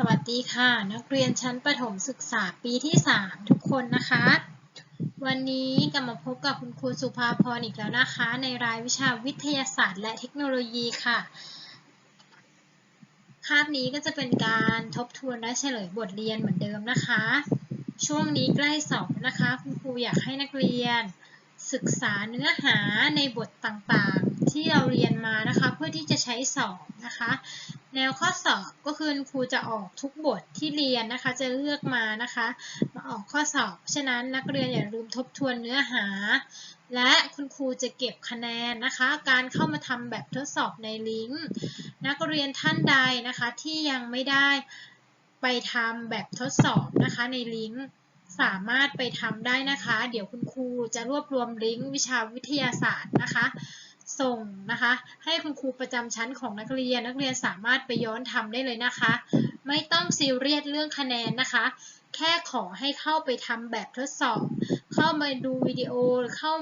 สวัสดีค่ะ นักเรียนชั้นประถมศึกษาปีที่ 3 ทุกคนนะคะ วันนี้กลับมาพบกับคุณครูสุภาพรอีกแล้วนะคะ ในรายวิชาวิทยาศาสตร์และเทคโนโลยีค่ะ คาบนี้ก็จะเป็นการทบทวนและเฉลยบทเรียนเหมือนเดิมนะคะ ช่วงนี้ใกล้สอบนะคะ คุณครูอยากให้นักเรียน ศึกษาเนื้อหาในบทต่างๆ ที่เราเรียนมานะคะ เพื่อที่จะใช้สอบนะคะ แนวข้อสอบก็คือครูจะออกทุกบทที่เรียนนะคะ จะเลือกมานะคะ มาออกข้อสอบ ฉะนั้นนักเรียนอย่าลืมทบทวนเนื้อหา และคุณครูจะเก็บคะแนนนะคะ การเข้ามาทำแบบทดสอบในลิงก์ นักเรียนท่านใดนะคะที่ยังไม่ได้ไปทำแบบทดสอบนะคะในลิงก์สามารถไปทำได้นะคะ เดี๋ยวคุณครูจะรวบรวมลิงก์วิชาวิทยาศาสตร์นะคะ ส่งนะคะ ให้คุณครูประจำชั้นของนักเรียน นักเรียนสามารถไปย้อนทำได้เลยนะคะ ไม่ต้องซีเรียสเรื่องคะแนนนะคะแค่ขอให้เข้าไปทำแบบทดสอบ เข้ามาดูวิดีโอเข้า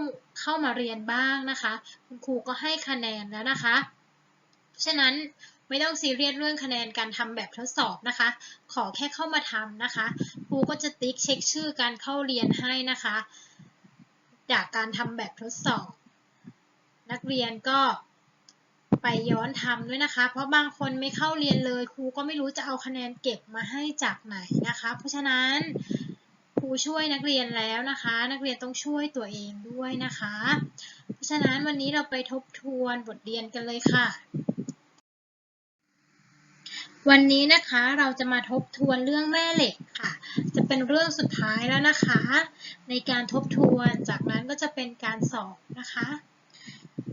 เข้ามาเรียนบ้างนะคะ คุณครูก็ให้คะแนนแล้วนะคะ ฉะนั้นไม่ต้องซีเรียสเรื่องคะแนนการทำแบบทดสอบนะคะ ขอแค่เข้ามาทำนะคะ ครูก็จะติ๊กเช็คชื่อการเข้าเรียนให้นะคะ จากการทำแบบทดสอบ นักเรียนก็ไปย้อนทำด้วยนะคะ เพราะบางคนไม่เข้าเรียนเลยครูก็ไม่รู้จะเอาคะแนนเก็บมาให้จากไหนนะคะ เพราะฉะนั้นครูช่วยนักเรียนแล้วนะคะ นักเรียนต้องช่วยตัวเองด้วยนะคะ เพราะฉะนั้นวันนี้เราไปทบทวนบทเรียนกันเลยค่ะ วันนี้นะคะเราจะมาทบทวนเรื่องแม่เหล็กค่ะ จะเป็นเรื่องสุดท้ายแล้วนะคะ ในการทบทวนจากนั้นก็จะเป็นการสอบนะคะ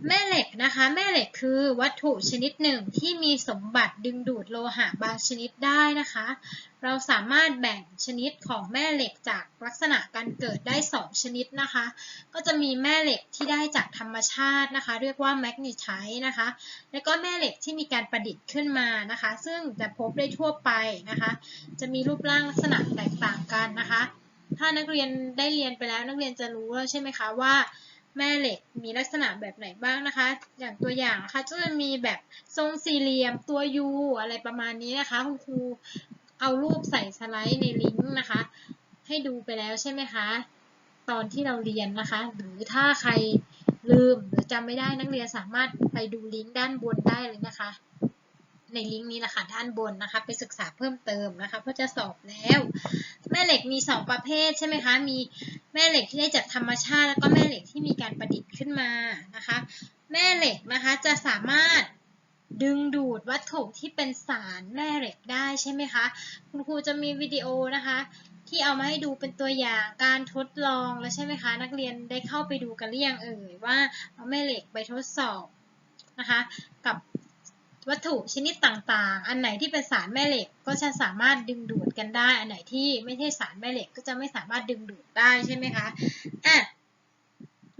แม่เหล็กนะคะ แม่เหล็กคือวัตถุชนิดหนึ่งที่มีสมบัติดึงดูดโลหะบางชนิดได้นะคะ เราสามารถแบ่งชนิดของแม่เหล็กจากลักษณะการเกิดได้ 2 ชนิดนะคะ ก็จะมีแม่เหล็กที่ได้จากธรรมชาตินะคะ เรียกว่าแมกนีไทต์นะคะ แล้วก็แม่เหล็กที่มีการประดิษฐ์ขึ้นมานะคะ ซึ่งจะพบได้ทั่วไปนะคะ จะมีรูปร่างลักษณะแตกต่างกันนะคะ ถ้านักเรียนได้เรียนไปแล้วนักเรียนจะรู้แล้วใช่ไหมคะว่า แม่เหล็กมีลักษณะแบบไหนบ้างนะคะ อย่างตัวอย่างนะคะก็จะมีแบบทรงสี่เหลี่ยมตัว U อะไรประมาณนี้นะคะ คุณครูเอารูปใส่สไลด์ในลิงก์นะคะ ให้ดูไปแล้วใช่ไหมคะ ตอนที่เราเรียนนะคะ หรือถ้าใครลืมหรือจำไม่ได้นักเรียนสามารถไปดูลิงก์ด้านบนได้เลยนะคะ ในลิงก์นี้นะคะด้านบนนะคะ ไปศึกษาเพิ่มเติมนะคะเพื่อจะสอบแล้ว แม่เหล็กมี 2 ประเภทใช่ไหมคะ มีแม่เหล็กที่ได้จากธรรมชาติ แล้วก็แม่เหล็กที่มีการประดิษฐ์ขึ้นมานะคะ แม่เหล็กนะคะจะสามารถดึงดูดวัตถุที่เป็นสารแม่เหล็กได้ใช่ไหมคะ คุณครูจะมีวิดีโอนะคะ ที่เอามาให้ดูเป็นตัวอย่างการทดลองแล้วใช่ไหมคะ นักเรียนได้เข้าไปดูกันหรือยังเอ่ยว่าเอาแม่เหล็กไปทดสอบนะคะ กับ วัตถุชนิดต่างๆ อันไหนที่เป็นสารแม่เหล็กก็จะสามารถดึงดูดกันได้ อันไหนที่ไม่ใช่สารแม่เหล็กก็จะไม่สามารถดึงดูดได้ใช่ไหมคะอะ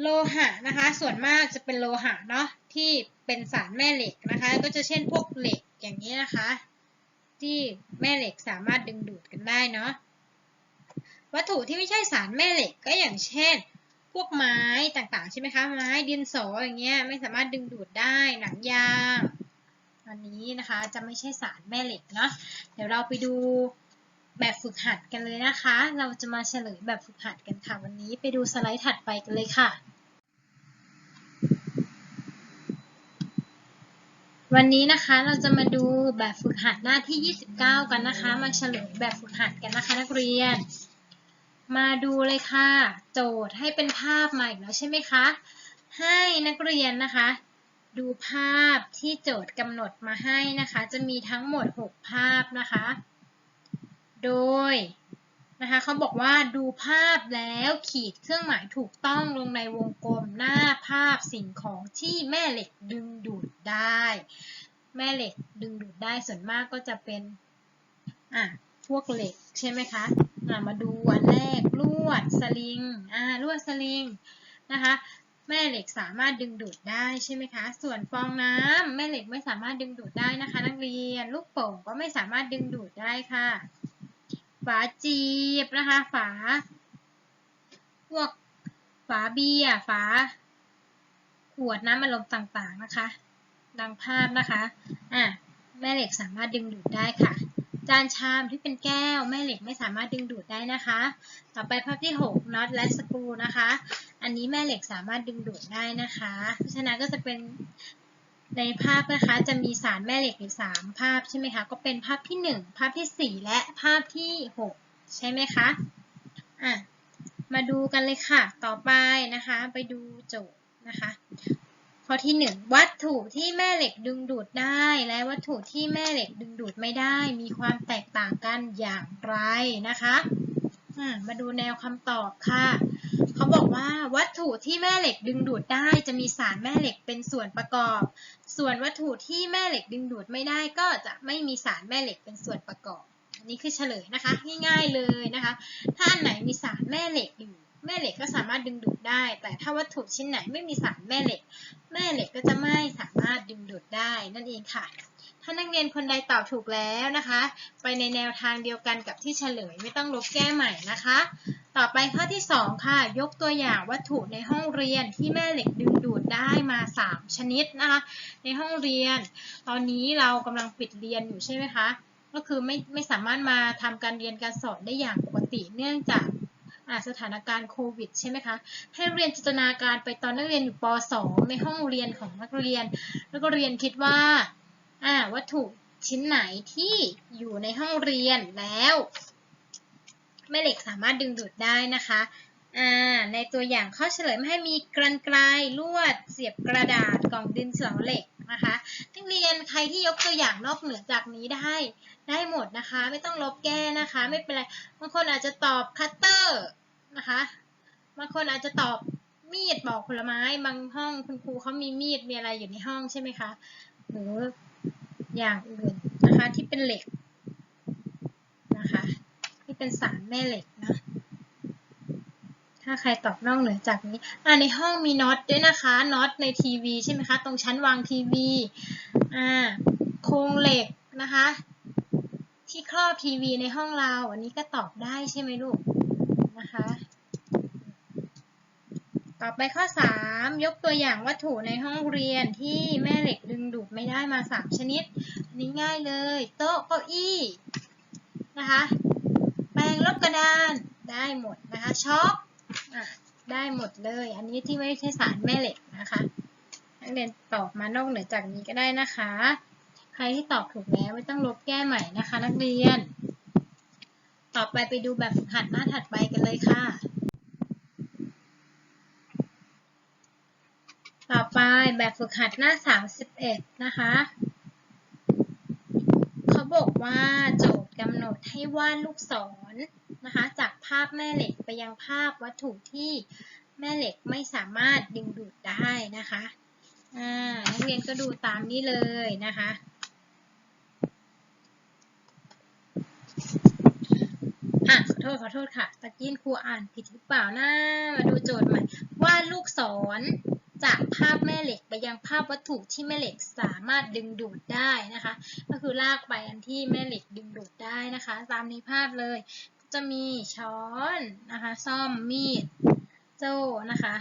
โลหะนะคะ ส่วนมากจะเป็นโลหะเนาะที่เป็นสารแม่เหล็กนะคะ ก็จะเช่นพวกเหล็กอย่างนี้นะคะ ที่แม่เหล็กสามารถดึงดูดกันได้เนาะวัตถุที่ไม่ใช่สารแม่เหล็กก็อย่างเช่น พวกไม้ต่างๆใช่ไหมคะไม้ดินสออย่างเงี้ยไม่สามารถดึงดูดได้หนังยาง อันนี้นะคะจะไม่ใช่สารแม่เหล็กเนาะเดี๋ยวเราไปดูแบบฝึกหัดกันเลยนะคะ เราจะมาเฉลยแบบฝึกหัดกันค่ะ วันนี้ไปดูสไลด์ถัดไปกันเลยค่ะ วันนี้นะคะเราจะมาดูแบบฝึกหัดหน้าที่ 29 กันนะคะ มาเฉลยแบบฝึกหัดกันนะคะ นักเรียน มาดูเลยค่ะ โจทย์ให้เป็นภาพมาอีกแล้วใช่ไหมคะ ให้นักเรียนนะคะ ดูภาพที่โจทย์กำหนดมาให้นะคะ จะมีทั้งหมด 6 ภาพนะคะ โดยนะคะเขาบอกว่าดูภาพแล้วขีดเครื่องหมายถูกต้องลงในวงกลมหน้าภาพสิ่งของที่แม่เหล็กดึงดูดได้ แม่เหล็กดึงดูดได้ส่วนมากก็จะเป็นอะพวกเหล็กใช่ไหมคะะมาดูอันแรกลวดสลิงอ่าลวดสลิงนะคะ แม่เหล็กสามารถดึงดูดได้ใช่ไหมคะ ส่วนฟองน้ำแม่เหล็กไม่สามารถดึงดูดได้นะคะ นักเรียน ลูกโป่งก็ไม่สามารถดึงดูดได้ค่ะ ฝาจีบนะคะ ฝาพวกฝาเบียร์ฝา ขวดน้ำอัดลมต่างๆนะคะ ดังภาพนะคะอะแม่เหล็กสามารถดึงดูดได้ค่ะ จานชามที่เป็นแก้ว แม่เหล็กไม่สามารถดึงดูดได้นะคะ ต่อไปภาพที่ 6น็อตและสกรูนะคะ อันนี้แม่เหล็กสามารถดึงดูดได้นะคะ เพราะฉะนั้นก็จะเป็นในภาพนะคะจะมีสารแม่เหล็กอยู่3ภาพใช่ไหมคะก็เป็นภาพที่ 1 ภาพทีสี่ 4 และภาพที่ 6 ใช่ไหมคะอะมาดูกันเลยค่ะ ต่อไปนะคะ ไปดูโจทย์นะคะ ข้อที่ 1 วัตถุที่แม่เหล็กดึงดูดได้ และวัตถุที่แม่เหล็กดึงดูดไม่ได้ มีความแตกต่างกันอย่างไรนะคะอะมาดูแนวคำตอบค่ะ เขาบอกว่าวัตถุที่แม่เหล็กดึงดูดได้จะมีสารแม่เหล็กเป็นส่วนประกอบ ส่วนวัตถุที่แม่เหล็กดึงดูดไม่ได้ก็จะไม่มีสารแม่เหล็กเป็นส่วนประกอบอันนี้คือเฉลยนะคะง่ายๆเลยนะคะ ถ้าอันไหนมีสารแม่เหล็กอยู่แม่เหล็กก็สามารถดึงดูดได้ แต่ถ้าวัตถุชิ้นไหนไม่มีสารแม่เหล็ก แม่เหล็กก็จะไม่สามารถดึงดูดได้นั่นเองค่ะ ถ้านักเรียนคนใดตอบถูกแล้วนะคะ ไปในแนวทางเดียวกันกับที่เฉลยไม่ต้องลบแก้ใหม่นะคะ ต่อไปข้อที่ 2 ค่ะ ยกตัวอย่างวัตถุในห้องเรียนที่แม่เหล็กดึงดูดได้มา 3 ชนิดนะคะในห้องเรียน ตอนนี้เรากำลังปิดเรียนอยู่ใช่ไหมคะก็คือไม่ไม่สามารถมาทำการเรียนการสอนได้อย่างปกติเนื่องจากสถานการณ์โควิดใช่ไหมคะให้เรียนจินตนาการไปตอนนักเรียนอยู่ป .2 ในห้องเรียนของนักเรียน แล้วก็เรียนคิดว่าวัตถุชิ้นไหนที่อยู่ในห้องเรียนแล้ว แม่เหล็กสามารถดึงดูดได้นะคะในตัวอย่างข้อเฉลยไม่ให้มีกรรไกรลวด เสียบกระดาษกล่องดินสอเหล็กนะคะนักเรียนใครที่ยกตัวอย่างนอกเหนือจากนี้ได้ได้หมดนะคะ ไม่ต้องลบแก้นะคะ ไม่เป็นไรบางคนอาจจะตอบคัตเตอร์นะคะบางคนอาจจะตอบมีดปอกผลไม้ บางห้องคุณครูเขามีมีดมีอะไรอยู่ในห้องใช่ไหมคะหรืออย่างอื่นนะคะที่เป็นเหล็ก เป็นสารแม่เหล็กนะ ถ้าใครตอบนอกเหนือจากนี้ อ่าในห้องมีน็อตด้วยนะคะ น็อตในทีวีใช่ไหมคะ ตรงชั้นวางทีวี อ่า โครงเหล็กนะคะ ที่ครอบทีวีในห้องเรา อันนี้ก็ตอบได้ใช่ไหมลูก นะคะ ต่อไปข้อ 3 ยกตัวอย่างวัตถุในห้องเรียนที่แม่เหล็กดึงดูดไม่ได้มา 3 ชนิด อันนี้ง่ายเลย โต๊ะ เก้าอี้นะคะ ลบกระดานได้หมดนะคะช็อคได้หมดเลย อันนี้ที่ไม่ใช่สารแม่เหล็กนะคะนักเรียนตอบมานอกเหนือจากนี้ก็ได้นะคะ ใครที่ตอบถูกแล้วไม่ต้องลบแก้ใหม่นะคะ นักเรียน ต่อไปไปดูแบบฝึกหัดหน้าถัดไปกันเลยค่ะ ต่อไปแบบฝึกหัดหน้า 31 นะคะ เขาบอกว่าโจท ย์กำหนดให้วาดลูกศรนะคะ จากภาพแม่เหล็กไปยังภาพวัตถุที่แม่เหล็กไม่สามารถดึงดูดได้นะคะนักเรียนก็ดูตามนี้เลยนะคะ อะขอโทษขอโทษค่ะ ตะกี้ครูอ่านผิดหรือเปล่านะ มาดูโจทย์ใหม่วาดลูกศร จากภาพแม่เหล็กไปยังภาพวัตถุที่แม่เหล็กสามารถดึงดูดได้นะคะ ก็คือลากไปอันที่แม่เหล็กดึงดูดได้นะคะ ตามในภาพเลย จะมีช้อนนะคะซ่อมมีดโจ้นะคะ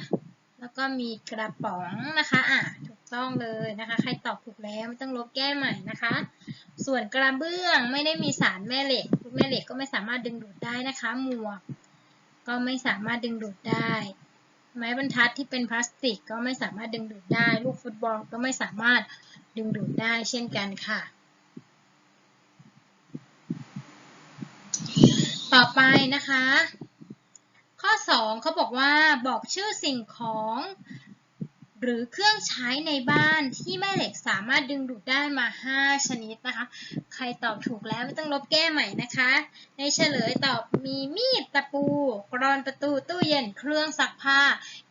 แล้วก็มีกระป๋องนะคะอะถูกต้องเลยนะคะ ใครตอบถูกแล้วไม่ต้องลบแก้ใหม่นะคะ ส่วนกระเบื้องไม่ได้มีสารแม่เหล็กแม่เหล็กก็ไม่สามารถดึงดูดได้นะคะ หมวกก็ไม่สามารถดึงดูดได้ ไม้บรรทัดที่เป็นพลาสติกก็ไม่สามารถดึงดูดได้ ลูกฟุตบอลก็ไม่สามารถดึงดูดได้เช่นกันค่ะ ต่อไปนะคะ ข้อ 2เขาบอกว่าบอกชื่อสิ่งของ หรือเครื่องใช้ในบ้านที่แม่เหล็กสามารถดึงดูดได้มา 5 ชนิดนะคะ ใครตอบถูกแล้วไม่ต้องลบแก้ใหม่นะคะ ในเฉลยตอบมีมีดตะปู กรอนประตูตู้เย็นเครื่องซักผ้า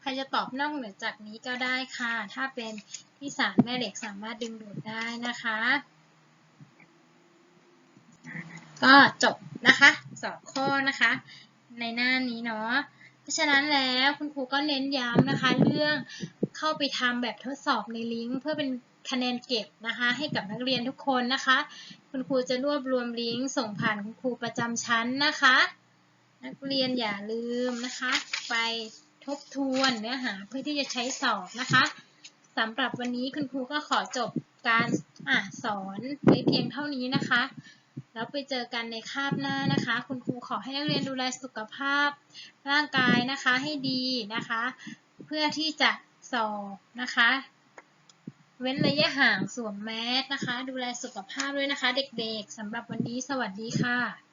ใครจะตอบนอกเหนือจากนี้ก็ได้ค่ะ ถ้าเป็นที่สารแม่เหล็กสามารถดึงดูดได้นะคะ ก็จบนะคะสองข้อนะคะ ในหน้านี้เนาะ เพราะฉะนั้นแล้วคุณครูก็เน้นย้ำนะคะเรื่อง เข้าไปทำแบบทดสอบในลิงก์เพื่อเป็นคะแนนเก็บนะคะ ให้กับนักเรียนทุกคนนะคะ คุณครูจะรวบรวมลิงก์ส่งผ่านคุณครูประจำชั้นนะคะ นักเรียนอย่าลืมนะคะ ไปทบทวนเนื้อหาเพื่อที่จะใช้สอบนะคะสำหรับวันนี้คุณครูก็ขอจบการอ่าสอนไว้เพียงเท่านี้นะคะ แล้วไปเจอกันในคาบหน้านะคะ คุณครูขอให้นักเรียนดูแลสุขภาพ ร่างกายนะคะให้ดีนะคะ เพื่อที่จะ สอบนะคะ เว้นระยะห่างสวมแมสนะคะ ดูแลสุขภาพด้วยนะคะ เด็กๆสำหรับวันนี้สวัสดีค่ะ